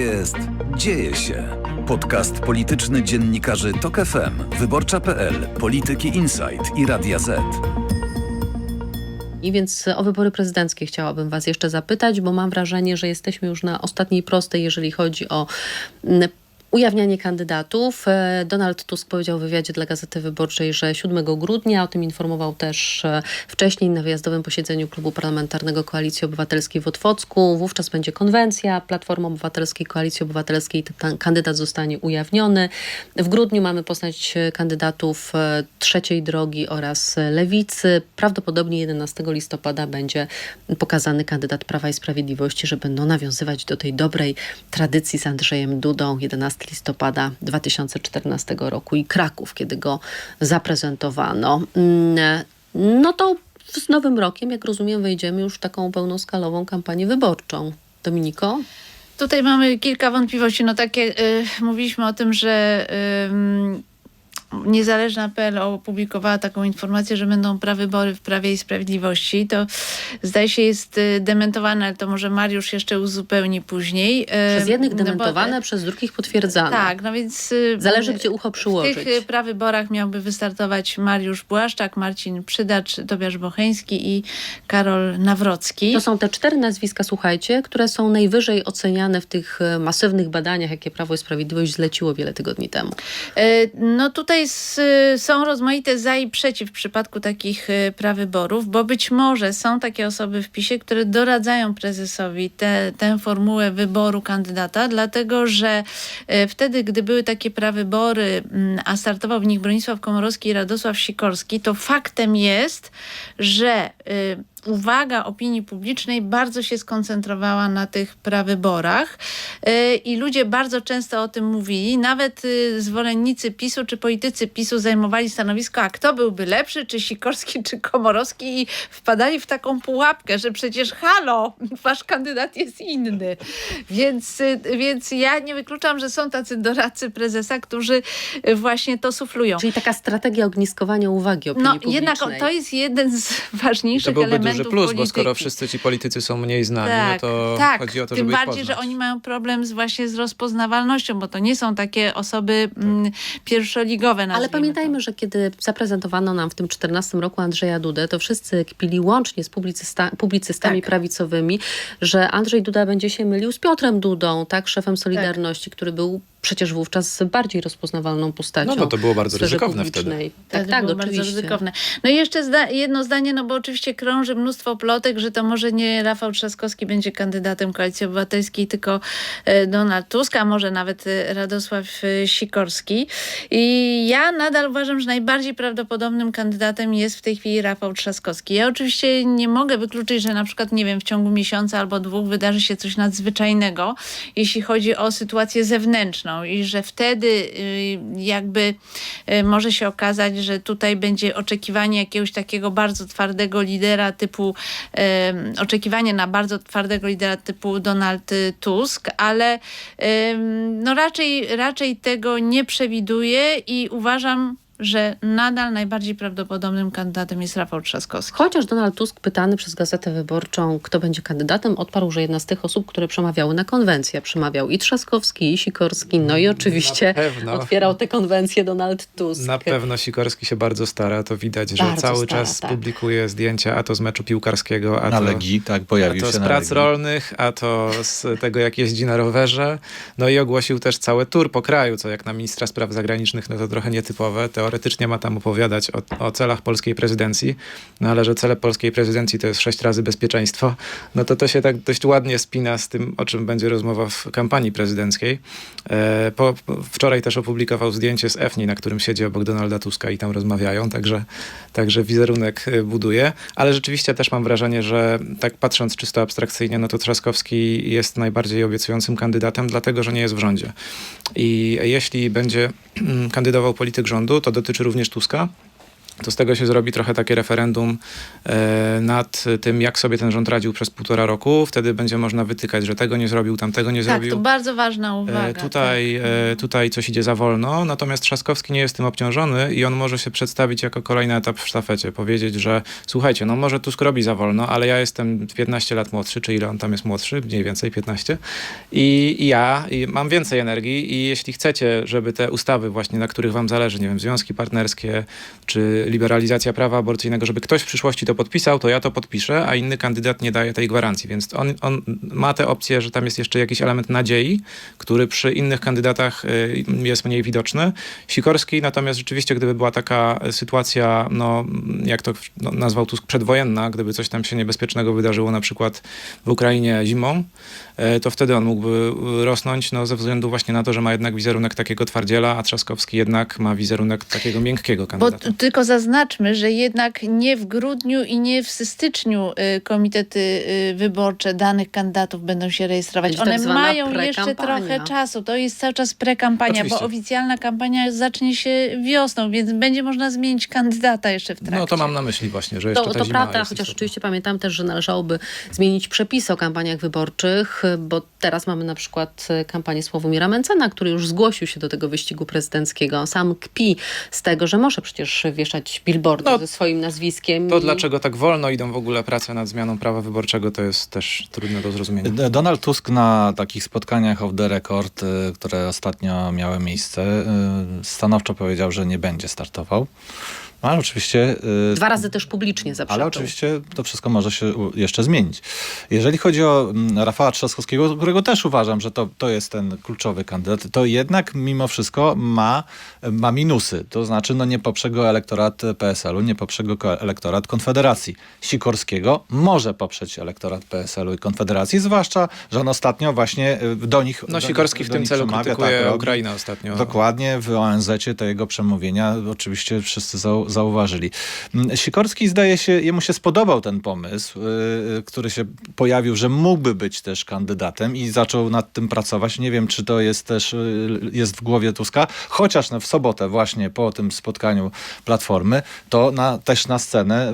jest Dzieje się. Podcast polityczny dziennikarzy TOK FM, Wyborcza.pl, Polityki Insight i Radia Z. I więc o wybory prezydenckie chciałabym Was jeszcze zapytać, bo mam wrażenie, że jesteśmy już na ostatniej prostej, jeżeli chodzi o mm, Ujawnianie kandydatów. E, Donald Tusk powiedział w wywiadzie dla Gazety Wyborczej, że 7 grudnia, o tym informował też e, wcześniej na wyjazdowym posiedzeniu Klubu Parlamentarnego Koalicji Obywatelskiej w Otwocku. Wówczas będzie konwencja Platformy Obywatelskiej, Koalicji Obywatelskiej. Ten kandydat zostanie ujawniony. W grudniu mamy poznać e, kandydatów trzeciej drogi oraz lewicy. Prawdopodobnie 11 listopada będzie pokazany kandydat Prawa i Sprawiedliwości, że będą nawiązywać do tej dobrej tradycji z Andrzejem Dudą. 11 listopada 2014 roku i Kraków, kiedy go zaprezentowano. Mm, no to z nowym rokiem, jak rozumiem, wejdziemy już w taką pełnoskalową kampanię wyborczą. Dominiko? Tutaj mamy kilka wątpliwości. No takie, y, mówiliśmy o tym, że y, Niezależna PL opublikowała taką informację, że będą prawybory w Prawie i Sprawiedliwości. To zdaje się jest y, dementowane, ale to może Mariusz jeszcze uzupełni później. Przez jednych dementowane, no bo, przez drugich potwierdzane. Tak, no więc... Y, Zależy, gdzie ucho przyłożyć. W tych prawyborach miałby wystartować Mariusz Błaszczak, Marcin Przydacz, Tobiasz Bocheński i Karol Nawrocki. To są te cztery nazwiska, słuchajcie, które są najwyżej oceniane w tych masywnych badaniach, jakie Prawo i Sprawiedliwość zleciło wiele tygodni temu. No tutaj jest, są rozmaite za i przeciw w przypadku takich y, prawyborów, bo być może są takie osoby w PiSie, które doradzają prezesowi te, tę formułę wyboru kandydata, dlatego że y, wtedy, gdy były takie prawybory, mm, a startował w nich Bronisław Komorowski i Radosław Sikorski, to faktem jest, że y, uwaga opinii publicznej bardzo się skoncentrowała na tych prawyborach y, i ludzie bardzo często o tym mówili. Nawet y, zwolennicy PiSu czy politycy PiSu zajmowali stanowisko, a kto byłby lepszy, czy Sikorski, czy Komorowski i wpadali w taką pułapkę, że przecież halo, wasz kandydat jest inny. Więc, y, więc ja nie wykluczam, że są tacy doradcy prezesa, którzy właśnie to suflują. Czyli taka strategia ogniskowania uwagi opinii no, publicznej. Jednak to jest jeden z ważniejszych elementów duży plus, polityki. bo skoro wszyscy ci politycy są mniej znani, tak, no to tak. chodzi o to, Tym żeby bardziej, że oni mają problem z, właśnie z rozpoznawalnością, bo to nie są takie osoby mm, pierwszoligowe. Ale pamiętajmy, to. że kiedy zaprezentowano nam w tym 14 roku Andrzeja Dudę, to wszyscy kpili łącznie z publicysta, publicystami tak. prawicowymi, że Andrzej Duda będzie się mylił z Piotrem Dudą, tak, szefem Solidarności, tak. który był przecież wówczas bardziej rozpoznawalną postacią. No bo to było bardzo ryzykowne wtedy. Tak, tak, było oczywiście. bardzo ryzykowne. No i jeszcze zda jedno zdanie, no bo oczywiście krąży mnóstwo plotek, że to może nie Rafał Trzaskowski będzie kandydatem Koalicji Obywatelskiej, tylko e, Donald Tusk, a może nawet e, Radosław e, Sikorski. I ja nadal uważam, że najbardziej prawdopodobnym kandydatem jest w tej chwili Rafał Trzaskowski. Ja oczywiście nie mogę wykluczyć, że na przykład, nie wiem, w ciągu miesiąca albo dwóch wydarzy się coś nadzwyczajnego, jeśli chodzi o sytuację zewnętrzną i że wtedy y, jakby y, może się okazać, że tutaj będzie oczekiwanie jakiegoś takiego bardzo twardego lidera typu oczekiwanie na bardzo twardego lidera typu Donald Tusk, ale no raczej, raczej tego nie przewiduję i uważam, że nadal najbardziej prawdopodobnym kandydatem jest Rafał Trzaskowski. Chociaż Donald Tusk pytany przez Gazetę Wyborczą, kto będzie kandydatem, odparł, że jedna z tych osób, które przemawiały na konwencję, przemawiał i Trzaskowski, i Sikorski, no i oczywiście otwierał tę konwencję Donald Tusk. Na pewno Sikorski się bardzo stara, to widać, że bardzo cały stara, czas tak. publikuje zdjęcia, a to z meczu piłkarskiego, a na to, Legii, tak, pojawił a to się z na prac Legii. rolnych, a to z tego, jak jeździ na rowerze. No i ogłosił też cały tour po kraju, co jak na ministra spraw zagranicznych, no to trochę nietypowe. Teoretycznie ma tam opowiadać o, o, celach polskiej prezydencji, no ale że cele polskiej prezydencji to jest sześć razy bezpieczeństwo, no to to się tak dość ładnie spina z tym, o czym będzie rozmowa w kampanii prezydenckiej. E, po, wczoraj też opublikował zdjęcie z EFNI, na którym siedzi obok Donalda Tuska i tam rozmawiają, także, także wizerunek e, buduje, ale rzeczywiście też mam wrażenie, że tak patrząc czysto abstrakcyjnie, no to Trzaskowski jest najbardziej obiecującym kandydatem, dlatego, że nie jest w rządzie. I jeśli będzie kandydował polityk rządu, to dotyczy również Tuska, to z tego się zrobi trochę takie referendum e, nad tym, jak sobie ten rząd radził przez półtora roku. Wtedy będzie można wytykać, że tego nie zrobił, tamtego nie Tak, zrobił. to bardzo ważna uwaga. E, Tutaj, tak. e, tutaj coś idzie za wolno, natomiast Trzaskowski nie jest tym obciążony i on może się przedstawić jako kolejny etap w sztafecie. Powiedzieć, że słuchajcie, no może Tusk robi za wolno, ale ja jestem 15 lat młodszy, czy ile on tam jest młodszy? Mniej więcej 15. I, i ja i mam więcej energii i jeśli chcecie, żeby te ustawy właśnie, na których wam zależy, nie wiem, związki partnerskie, czy liberalizacja prawa aborcyjnego, żeby ktoś w przyszłości to podpisał, to ja to podpiszę, a inny kandydat nie daje tej gwarancji. Więc on, on ma tę opcję, że tam jest jeszcze jakiś element nadziei, który przy innych kandydatach y, jest mniej widoczny. Sikorski natomiast rzeczywiście, gdyby była taka sytuacja, no, jak to no, nazwał Tusk, przedwojenna, gdyby coś tam się niebezpiecznego wydarzyło na przykład w Ukrainie zimą, to wtedy on mógłby y, rosnąć no, ze względu właśnie na to, że ma jednak wizerunek takiego twardziela, a Trzaskowski jednak ma wizerunek takiego miękkiego Bo kandydata. t- tylko zaznaczmy, że jednak nie w grudniu i nie w styczniu y, komitety wyborcze danych kandydatów będą się rejestrować. Tak One zwana mają jeszcze trochę czasu. To jest cały czas prekampania, bo oficjalna kampania zacznie się wiosną, więc będzie można zmienić kandydata jeszcze w trakcie. No to mam na myśli właśnie, że jeszcze To, ta to zima prawda, jest chociaż istotna. oczywiście pamiętam też, że należałoby zmienić przepisy o kampaniach wyborczych, bo teraz mamy na przykład e, kampanię Sławomira Mencena, który już zgłosił się do tego wyścigu prezydenckiego. Sam kpi z tego, że może przecież wieszać billboardy No, ze swoim nazwiskiem. To i- dlaczego tak wolno idą w ogóle prace nad zmianą prawa wyborczego, to jest też trudne do zrozumienia. Donald Tusk na takich spotkaniach off the record, y, które ostatnio miały miejsce, y, stanowczo powiedział, że nie będzie startował. No, ale oczywiście. y, Dwa razy też publicznie zaprzeczył. ale oczywiście to wszystko może się jeszcze zmienić. Jeżeli chodzi o mm, Rafała Trzaskowskiego, którego też uważam, że to, to jest ten kluczowy kandydat, to jednak mimo wszystko ma, ma minusy. To znaczy, no nie poprze go elektorat PSL-u, nie poprze go elektorat Konfederacji. Sikorskiego może poprzeć elektorat PSL-u i Konfederacji, zwłaszcza, że on ostatnio właśnie y, do nich No do- Sikorski w do tym nich celu przemawia, krytykuje robi. Ukrainę ostatnio. Dokładnie, w ONZ-cie te jego przemówienia oczywiście wszyscy zau zauważyli. Mm, Sikorski zdaje się, jemu się spodobał ten pomysł, yy, który się pojawił, że mógłby być też kandydatem i zaczął nad tym pracować. Nie wiem, czy to jest też yy, jest w głowie Tuska, chociaż no, w sobotę właśnie po tym spotkaniu Platformy, to na, też na scenę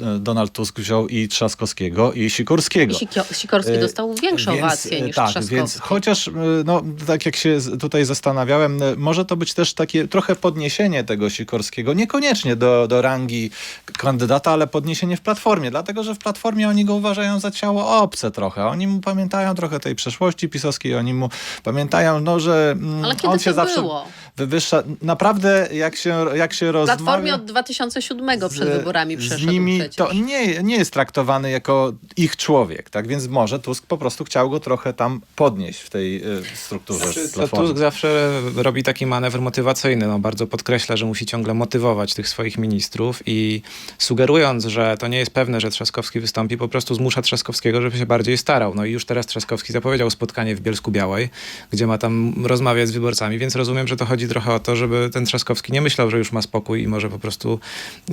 yy, Donald Tusk wziął i Trzaskowskiego i Sikorskiego. I Sikio- Sikorski dostał większą więc, ovację e, niż Tak, Trzaskowski. więc chociaż, no, tak jak się tutaj zastanawiałem, może to być też takie trochę podniesienie tego Sikorskiego, niekoniecznie do, do rangi kandydata, ale podniesienie w Platformie, dlatego, że w Platformie oni go uważają za ciało obce trochę. Oni mu pamiętają trochę tej przeszłości pisowskiej, oni mu pamiętają, no, że mm, Ale kiedy on się to zawsze było? wywyższa. Naprawdę, jak się, jak się W rozmawia... Platformie od 2007 przed z- wyborami przeszedł Z nimi przecież. to nie, nie jest traktowany jako ich człowiek, tak? Więc może Tusk po prostu chciał go trochę tam podnieść w tej y, strukturze Znaczy, Platformy. Tusk zawsze robi taki manewr motywacyjny. No, bardzo podkreśla, że musi ciągle motywować tych swoich ministrów i sugerując, że to nie jest pewne, że Trzaskowski wystąpi, po prostu zmusza Trzaskowskiego, żeby się bardziej starał. No i już teraz Trzaskowski zapowiedział spotkanie w Bielsku Białej, gdzie ma tam rozmawiać z wyborcami, więc rozumiem, że to chodzi trochę o to, żeby ten Trzaskowski nie myślał, że już ma spokój i może po prostu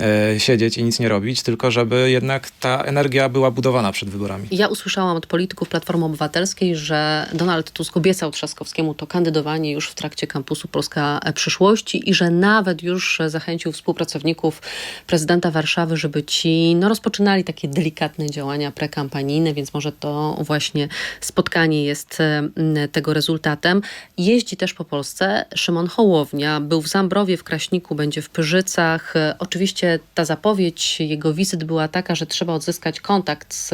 e, siedzieć i nic nie robić, tylko żeby jednak ta energia była budowana przed wyborami. Ja usłyszałam od polityków Platformy Obywatelskiej, że Donald Tusk obiecał Trzaskowskiemu to kandydowanie już w trakcie kampusu Polska Przyszłości i że nawet już zachęcił współpracowników prezydenta Warszawy, żeby ci no, rozpoczynali takie delikatne działania prekampanijne, więc może to właśnie spotkanie jest em, tego rezultatem. Jeździ też po Polsce Szymon Hołownia. Był w Zambrowie, w Kraśniku, będzie w Pyrzycach. E, Oczywiście ta zapowiedź jego wizyt była taka, że trzeba odzyskać kontakt z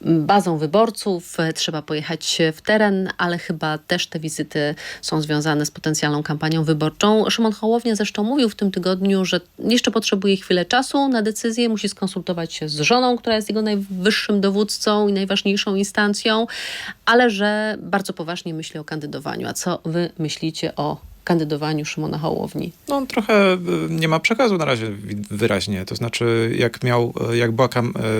bazą wyborców, e, trzeba pojechać w teren, ale chyba też te wizyty są związane z potencjalną kampanią wyborczą. Szymon Hołownia zresztą mówił w tym tygodniu, że jeszcze potrzebuje chwilę czasu na decyzję, musi skonsultować się z żoną, która jest jego najwyższym dowódcą i najważniejszą instancją, ale że bardzo poważnie myśli o kandydowaniu. A co wy myślicie o kandydowaniu Szymona Hołowni? No on trochę y, nie ma przekazu na razie wyraźnie. To znaczy, jak miał, y, jak była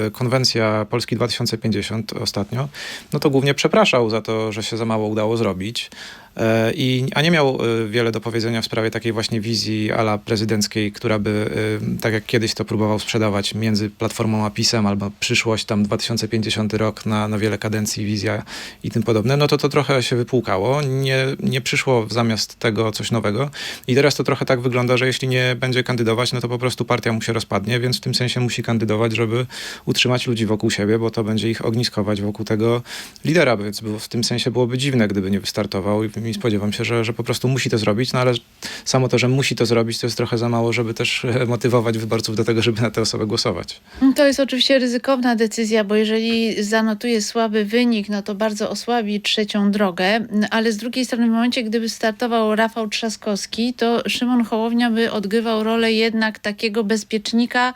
y, konwencja Polski 2050 ostatnio, no to głównie przepraszał za to, że się za mało udało zrobić. E, I, a nie miał e, wiele do powiedzenia w sprawie takiej właśnie wizji ala prezydenckiej, która by, e, tak jak kiedyś to próbował sprzedawać między Platformą a PiSem, albo przyszłość tam 2050 rok na, na wiele kadencji, wizja i tym podobne, no to to trochę się wypłukało. Nie, nie przyszło zamiast tego coś nowego. I teraz to trochę tak wygląda, że jeśli nie będzie kandydować, no to po prostu partia mu się rozpadnie, więc w tym sensie musi kandydować, żeby utrzymać ludzi wokół siebie, bo to będzie ich ogniskować wokół tego lidera, więc w tym sensie byłoby dziwne, gdyby nie wystartował i, spodziewam się, że, że po prostu musi to zrobić, no ale samo to, że musi to zrobić, to jest trochę za mało, żeby też e, motywować wyborców do tego, żeby na tę osobę głosować. To jest oczywiście ryzykowna decyzja, bo jeżeli zanotuje słaby wynik, no to bardzo osłabi trzecią drogę, ale z drugiej strony w momencie, gdyby startował Rafał Trzaskowski, to Szymon Hołownia by odgrywał rolę jednak takiego bezpiecznika,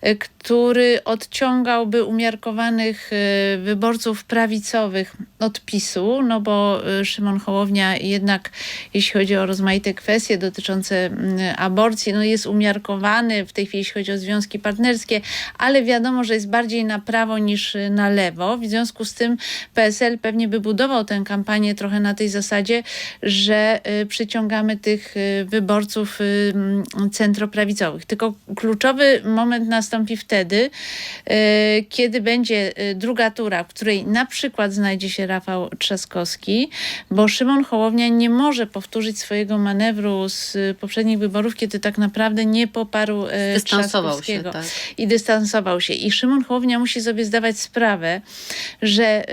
e, który odciągałby umiarkowanych e, wyborców prawicowych od PiSu, no bo Szymon Hołownia jednak, jeśli chodzi o rozmaite kwestie dotyczące mm, aborcji, no jest umiarkowany w tej chwili, jeśli chodzi o związki partnerskie, ale wiadomo, że jest bardziej na prawo niż na lewo. W związku z tym PSL pewnie by budował tę kampanię trochę na tej zasadzie, że y, przyciągamy tych y, wyborców y, mm, centroprawicowych. Tylko kluczowy moment nastąpi wtedy, kiedy będzie druga tura, w której na przykład znajdzie się Rafał Trzaskowski, bo Szymon Hołownia nie może powtórzyć swojego manewru z y, poprzednich wyborów, kiedy tak naprawdę nie poparł y, Dystansował się, tak. i dystansował się. I Szymon Hołownia musi sobie zdawać sprawę, że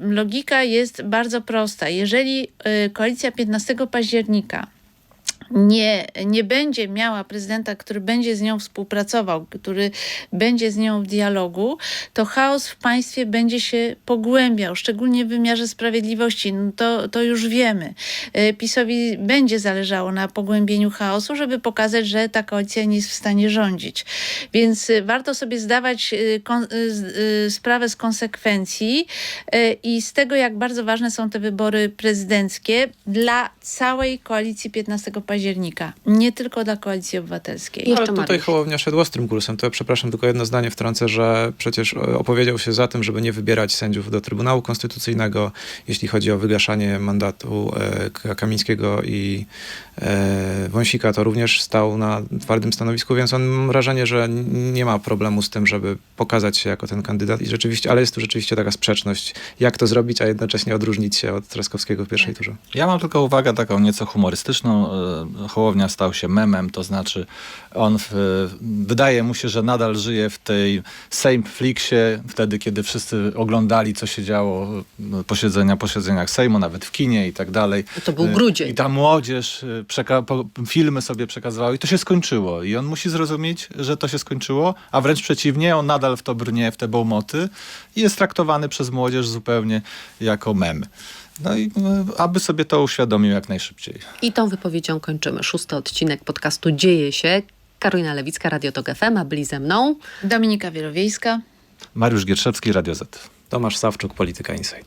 logika jest bardzo prosta. Jeżeli y, koalicja 15 października nie, nie będzie miała prezydenta, który będzie z nią współpracował, który będzie z nią w dialogu, to chaos w państwie będzie się pogłębiał, szczególnie w wymiarze sprawiedliwości. No to, to już wiemy. Y, PiSowi będzie zależało na pogłębieniu chaosu, żeby pokazać, że ta koalicja nie jest w stanie rządzić. Więc y, warto sobie zdawać y, sprawę z konsekwencji i z tego, jak bardzo ważne są te wybory prezydenckie dla całej koalicji 15 października, nie tylko dla koalicji obywatelskiej. I jeszcze Ale tutaj Mariusz. Hołownia szedł ostrym kursem. To ja przepraszam, tylko jedno zdanie wtrącę, że przecież e, opowiedział się za tym, żeby nie wybierać sędziów do Trybunału Konstytucyjnego, jeśli chodzi o wygaszanie mandatu e, Kamińskiego i e, Wąsika, to również stał na twardym stanowisku, więc on mam wrażenie, że nie ma problemu z tym, żeby pokazać się jako ten kandydat i rzeczywiście, ale jest tu rzeczywiście taka sprzeczność, jak to zrobić, a jednocześnie odróżnić się od Trzaskowskiego w pierwszej turze. Ja mam tylko uwagę taką nieco humorystyczną. Hołownia stał się memem, to znaczy on w, wydaje mu się, że nadal żyje w tej same fliksie, wtedy kiedy wszyscy oglądali, co się działo no, posiedzenia, posiedzeniach Sejmu, nawet w kinie i tak dalej. To był grudzień. I ta młodzież po, filmy sobie przekazywała i to się skończyło. I on musi zrozumieć, że to się skończyło, a wręcz przeciwnie, on nadal w to brnie, w te bołmoty i jest traktowany przez młodzież zupełnie jako mem. No i e, aby sobie to uświadomił jak najszybciej. I tą wypowiedzią kończymy szósty odcinek podcastu Dzieje się. Karolina Lewicka, Radio Tok FM, a byli ze mną Dominika Wielowiejska. Mariusz Gierszewski, Radio Z. Tomasz Sawczuk, Polityka Insight.